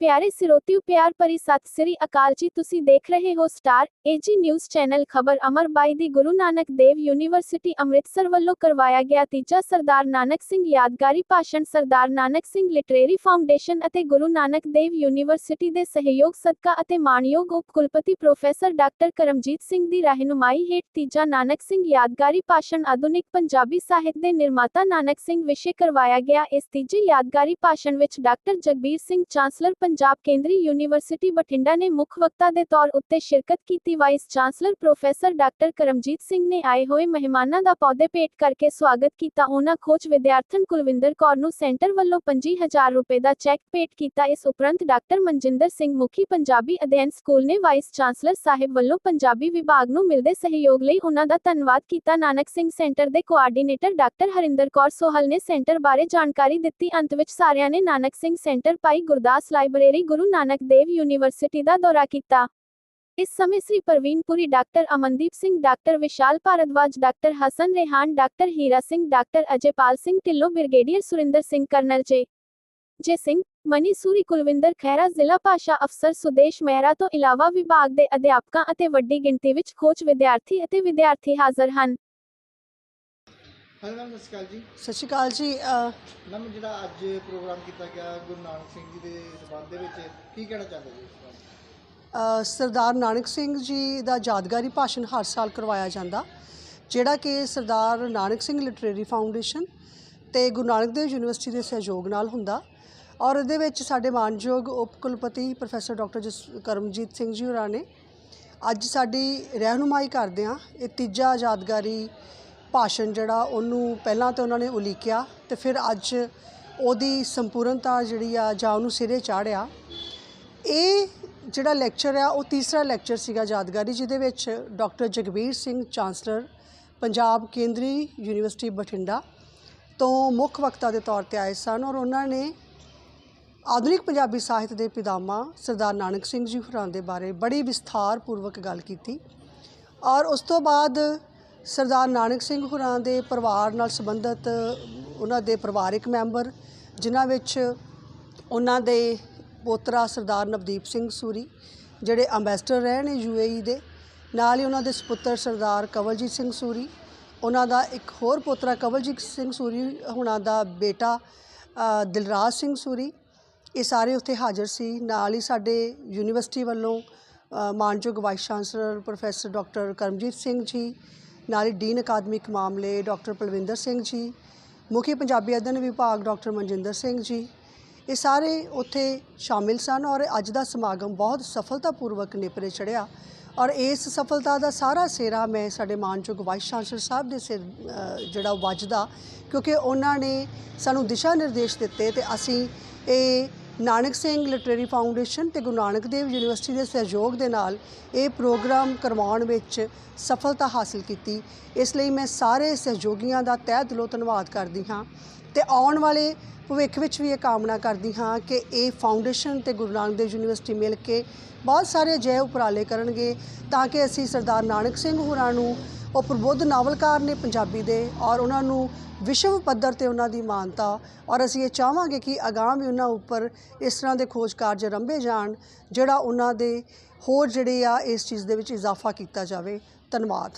ਪਿਆਰੇ ਸਿਰੋਤਿਓ, ਪਿਆਰ ਭਰੀ ਸਤਿ ਸ੍ਰੀ ਅਕਾਲ ਜੀ। ਤੁਸੀਂ ਦੇਖ ਰਹੇ ਹੋ ਸਟਾਰ ਏਜੀ ਨਿਊਜ਼ ਚੈਨਲ। ਖਬਰ ਅਮਰ ਦੀ ਗੁਰੂ ਨਾਨਕ ਦੇਵ ਯੂਨੀਵਰਸਿਟੀ ਅੰਮ੍ਰਿਤਸਰ ਵੱਲੋਂ ਕਰਵਾਇਆ ਗਿਆ ਤੀਜਾ ਸਰਦਾਰ ਨਾਨਕ ਸਿੰਘ ਯਾਦਗਾਰੀ ਭਾਸ਼ਣ। ਸਰਦਾਰ ਨਾਨਕ ਸਿੰਘ ਲਿਟਰੇਰੀ ਫਾਊਂਡੇਸ਼ਨ ਅਤੇ ਗੁਰੂ ਨਾਨਕ ਦੇਵ ਯੂਨੀਵਰਸਿਟੀ ਦੇ ਸਹਿਯੋਗ, ਸਦਕਾ ਅਤੇ ਮਾਣਯੋਗ ਉਪ ਕੁਲਪਤੀ ਪ੍ਰੋਫੈਸਰ ਡਾਕਟਰ ਕਰਮਜੀਤ ਸਿੰਘ ਦੀ ਰਹਿਨੁਮਾਈ ਹੇਠ ਤੀਜਾ ਨਾਨਕ ਸਿੰਘ ਯਾਦਗਾਰੀ ਭਾਸ਼ਣ ਆਧੁਨਿਕ ਪੰਜਾਬੀ ਸਾਹਿਤ ਦੇ ਨਿਰਮਾਤਾ ਨਾਨਕ ਸਿੰਘ ਵਿਸ਼ੇ ਕਰਵਾਇਆ ਗਿਆ। ਇਸ ਤੀਜੇ ਯਾਦਗਾਰੀ ਭਾਸ਼ਣ ਵਿੱਚ ਡਾਕਟਰ ਜਗਬੀਰ ਸਿੰਘ, ਚਾਂਸਲਰ ਪੰਜਾਬ ਕੇਂਦਰੀ ਯੂਨੀਵਰਸਿਟੀ ਬਠਿੰਡਾ ਨੇ ਮੁੱਖ ਵਕਤਾ ਦੇ ਤੌਰ ਉੱਤੇ ਸ਼ਿਰਕਤ ਕੀਤੀ। Vice chancellor professor doctor Karamjit Singh ਨੇ ਆਏ ਹੋਏ ਮਹਿਮਾਨਾਂ ਦਾ ਪੌਦੇ ਭੇਟ ਕਰਕੇ ਸਵਾਗਤ ਕੀਤਾ। ਉਹਨਾਂ ਖੋਜ ਵਿਦਿਆਰਥਣ ਕੁਲਵਿੰਦਰ ਕੌਰ ਨੂੰ ਸੈਂਟਰ ਵੱਲੋਂ 25000 ਰੁਪਏ ਦਾ ਚੈੱਕ ਭੇਟ ਕੀਤਾ। ਇਸ ਉਪਰੰਤ ਡਾਕਟਰ ਮਨਜਿੰਦਰ ਸਿੰਘ ਮੁਖੀ ਪੰਜਾਬੀ ਅਧਿਐਨ ਸਕੂਲ ਨੇ ਵਾਈਸ ਚਾਂਸਲਰ ਸਾਹਿਬ ਵੱਲੋਂ ਪੰਜਾਬੀ ਵਿਭਾਗ ਨੂੰ ਮਿਲਦੇ ਸਹਿਯੋਗ ਲਈ ਉਹਨਾਂ ਦਾ ਧੰਨਵਾਦ ਕੀਤਾ। ਨਾਨਕ ਸਿੰਘ ਸੈਂਟਰ ਦੇ ਕੋਆਰਡੀਨੇਟਰ ਡਾਕਟਰ ਹਰਿੰਦਰ ਕੌਰ ਸੋਹਲ ਨੇ ਸੈਂਟਰ ਬਾਰੇ ਜਾਣਕਾਰੀ ਦਿੱਤੀ। ਅੰਤ ਵਿੱਚ ਸਾਰਿਆਂ ਨੇ Nanak Singh centre Bhai Gurdas ਲਾਇਬ library Guru Nanak Dev university ਦਾ ਦੌਰਾ ਕੀਤਾ। ਇਸ ਸਮੇਂ Shri Praveenpuri doctor Amandeep Singh doctor Vishal Bhardwaj doctor Hasan Rehan doctor Hira Singh doctor Ajaypal Singh Dhillon, brigadier Surinder Singh colonel J. J Singh, Mani Suri, Kulwinder Khaira, ਜ਼ਿਲ੍ਹਾ ਭਾਸ਼ਾ ਅਫਸਰ ਸੁਦੇਸ਼ ਮਹਿਰਾ ਤੋਂ ਇਲਾਵਾ ਵਿਭਾਗ ਦੇ ਅਧਿਆਪਕਾਂ ਅਤੇ ਵੱਡੀ ਗਿਣਤੀ ਵਿੱਚ ਖੋਜ ਵਿਦਿਆਰਥੀ ਅਤੇ ਵਿਦਿਆਰਥੀ ਹਾਜ਼ਰ ਹਨ। ਹਾਂਜੀ ਮੈਮ ਸਤਿ ਸ਼੍ਰੀ ਅਕਾਲ ਜੀ। ਸਤਿ ਸ਼੍ਰੀ ਅਕਾਲ ਜੀ ਅ, ਮੈਮ ਜਿਹੜਾ ਅੱਜ ਪ੍ਰੋਗਰਾਮ ਕੀਤਾ ਗਿਆ ਗੁਰੂ ਨਾਨਕ ਸਿੰਘ ਜੀ ਦੇ ਸਬੰਧ ਦੇ ਵਿੱਚ ਕੀ ਕਹਿਣਾ ਚਾਹੁੰਦੇ ਜੀ ਇਸ ਬਾਰੇ? ਅ, ਸਰਦਾਰ ਨਾਨਕ ਸਿੰਘ ਜੀ ਦਾ ਯਾਦਗਾਰੀ ਭਾਸ਼ਣ ਹਰ ਸਾਲ ਕਰਵਾਇਆ ਜਾਂਦਾ ਜਿਹੜਾ ਕਿ ਸਰਦਾਰ ਨਾਨਕ ਸਿੰਘ ਲਿਟਰੇਰੀ ਫਾਊਂਡੇਸ਼ਨ ਤੇ ਗੁਰੂ ਨਾਨਕ ਦੇਵ ਯੂਨੀਵਰਸਿਟੀ ਦੇ ਸਹਿਯੋਗ ਨਾਲ ਹੁੰਦਾ ਔਰ ਇਹਦੇ ਵਿੱਚ ਸਾਡੇ ਮਾਨਯੋਗ ਉਪ ਕੁਲਪਤੀ ਪ੍ਰੋਫੈਸਰ ਡਾਕਟਰ ਜਸ ਕਰਮਜੀਤ ਸਿੰਘ ਜੀ ਹੋਰਾਂ ਨੇ ਅੱਜ ਸਾਡੀ ਰਹਿਨੁਮਾਈ ਕਰਦੇ ਆ ਇਹ ਤੀਜਾ ਯਾਦਗਾਰੀ ਭਾਸ਼ਣ ਜਿਹੜਾ ਉਹਨੂੰ ਪਹਿਲਾਂ ਤਾਂ ਉਹਨਾਂ ਨੇ ਉਲੀਕਿਆ ਤੇ ਫਿਰ ਅੱਜ ਉਹਦੀ ਸੰਪੂਰਨਤਾ ਜਿਹੜੀ ਆ ਜਾਂ ਉਹਨੂੰ ਸਿਰੇ ਚਾੜਿਆ। ਇਹ ਜਿਹੜਾ ਲੈਕਚਰ ਆ, ਉਹ ਤੀਸਰਾ ਲੈਕਚਰ ਸੀਗਾ ਯਾਦਗਾਰੀ, ਜਿਹਦੇ ਵਿੱਚ ਡਾਕਟਰ ਜਗਬੀਰ ਸਿੰਘ, ਚਾਂਸਲਰ, ਪੰਜਾਬ ਕੇਂਦਰੀ ਯੂਨੀਵਰਸਿਟੀ ਬਠਿੰਡਾ ਤੋਂ ਮੁੱਖ ਵਕਤਾ ਦੇ ਤੌਰ ਤੇ ਆਏ ਸਨ ਔਰ ਉਹਨਾਂ ਨੇ ਆਧੁਨਿਕ ਪੰਜਾਬੀ ਸਾਹਿਤ ਦੇ ਪਿਤਾਮਾ ਸਰਦਾਰ ਨਾਨਕ ਸਿੰਘ ਜੀ ਹੋਰਾਂ ਦੇ ਬਾਰੇ ਬੜੀ ਵਿਸਥਾਰ ਪੂਰਵਕ ਗੱਲ ਕੀਤੀ ਔਰ ਉਸ ਤੋਂ ਬਾਅਦ ਸਰਦਾਰ ਨਾਨਕ ਸਿੰਘ ਹੋਰਾਂ ਦੇ ਪਰਿਵਾਰ ਨਾਲ ਸੰਬੰਧਿਤ ਉਹਨਾਂ ਦੇ ਪਰਿਵਾਰਿਕ ਮੈਂਬਰ ਜਿਨ੍ਹਾਂ ਵਿੱਚ ਉਹਨਾਂ ਦੇ ਪੋਤਰਾ ਸਰਦਾਰ ਨਵਦੀਪ ਸਿੰਘ ਸੂਰੀ ਜਿਹੜੇ ਅੰਬੈਸਡਰ ਰਹੇ ਨੇ ਯੂਏਈ ਦੇ ਨਾਲ ਹੀ ਉਹਨਾਂ ਦੇ ਸੁਪੁੱਤਰ ਸਰਦਾਰ ਕਵਲਜੀਤ ਸਿੰਘ ਸੂਰੀ ਉਹਨਾਂ ਦਾ ਇੱਕ ਹੋਰ ਪੋਤਰਾ ਕਵਲਜੀਤ ਸਿੰਘ ਸੂਰੀ ਹੁਣਾਂ ਦਾ ਬੇਟਾ ਦਿਲਰਾਜ ਸਿੰਘ ਸੂਰੀ ਇਹ ਸਾਰੇ ਉੱਥੇ ਹਾਜ਼ਰ ਸੀ। ਨਾਲ ਹੀ ਸਾਡੇ ਯੂਨੀਵਰਸਿਟੀ ਵੱਲੋਂ ਅ, ਮਾਨਯੋਗ vice chancellor professor doctor Karamjit Singh ji ਨਾਲ ਹੀ ਡੀਨ ਅਕਾਦਮਿਕ ਮਾਮਲੇ ਡਾਕਟਰ ਪਲਵਿੰਦਰ ਸਿੰਘ ਜੀ ਮੁਖੀ ਪੰਜਾਬੀ ਅਧਿਐਨ ਵਿਭਾਗ ਡਾਕਟਰ ਮਨਜਿੰਦਰ ਸਿੰਘ ਜੀ। ਇਹ ਸਾਰੇ ਉੱਥੇ ਸ਼ਾਮਿਲ ਸਨ ਔਰ ਅੱਜ ਦਾ ਸਮਾਗਮ ਬਹੁਤ ਸਫਲਤਾਪੂਰਵਕ ਨਿਪਰੇ ਚੜਿਆ ਔਰ ਇਸ ਸਫਲਤਾ ਦਾ ਸਾਰਾ ਸਿਹਰਾ ਮੈਂ ਸਾਡੇ ਮਾਨਯੋਗ ਵਾਈਸ ਚਾਂਸਲਰ ਸਾਹਿਬ ਦੇ ਸਿਰ ਅ, ਜਿਹੜਾ ਵੱਜਦਾ ਕਿਉਂਕਿ ਉਹਨਾਂ ਨੇ ਸਾਨੂੰ ਦਿਸ਼ਾ ਨਿਰਦੇਸ਼ ਦਿੱਤੇ ਤੇ ਅਸੀਂ ਇਹ ਨਾਨਕ ਸਿੰਘ ਲਿਟਰੇਰੀ ਫਾਊਂਡੇਸ਼ਨ ਤੇ ਗੁਰੂ ਨਾਨਕ ਦੇਵ ਯੂਨੀਵਰਸਿਟੀ ਦੇ ਸਹਿਯੋਗ ਦੇ ਨਾਲ ਇਹ ਪ੍ਰੋਗਰਾਮ ਕਰਵਾਉਣ ਵਿੱਚ ਸਫਲਤਾ ਹਾਸਲ ਕੀਤੀ। ਇਸ ਲਈ ਮੈਂ ਸਾਰੇ ਸਹਿਯੋਗੀਆਂ ਦਾ ਤਹਿ ਦਿਲੋਂ ਧੰਨਵਾਦ ਕਰਦੀ ਹਾਂ ਤੇ ਆਉਣ ਵਾਲੇ ਭਵਿੱਖ ਵਿੱਚ ਵੀ ਇਹ ਕਾਮਨਾ ਕਰਦੀ ਹਾਂ ਕਿ ਇਹ ਫਾਊਂਡੇਸ਼ਨ ਤੇ ਗੁਰੂ ਨਾਨਕ ਦੇਵ ਯੂਨੀਵਰਸਿਟੀ ਮਿਲ ਕੇ ਬਹੁਤ ਸਾਰੇ ਅਜਿਹੇ ਉਪਰਾਲੇ ਕਰਨਗੇ ਤਾਂ ਕਿ ਅਸੀਂ ਸਰਦਾਰ ਨਾਨਕ ਸਿੰਘ ਹੋਰਾਂ ਨੂੰ ਉਹ ਪ੍ਰਬੁੱਧ ਨਾਵਲਕਾਰ ਨੇ ਪੰਜਾਬੀ ਦੇ ਔਰ ਉਹਨਾਂ ਨੂੰ ਵਿਸ਼ਵ ਪੱਧਰ ਤੇ ਉਹਨਾਂ ਦੀ ਮਾਨਤਾ ਔਰ ਅਸੀਂ ਇਹ ਚਾਹਾਂਗੇ ਕਿ ਅਗਾਮ ਵੀ ਉਹਨਾਂ ਉੱਪਰ ਇਸ ਤਰ੍ਹਾਂ ਦੇ ਖੋਜ ਕਾਰਜ ਰੰਭੇ ਜਾਣ, ਜਿਹੜਾ ਉਹਨਾਂ ਦੇ ਹੋਰ ਜਿਹੜੇ ਆ ਇਸ ਚੀਜ਼ ਦੇ ਵਿੱਚ ਇਜ਼ਾਫਾ ਕੀਤਾ ਜਾਵੇ। ਧੰਨਵਾਦ।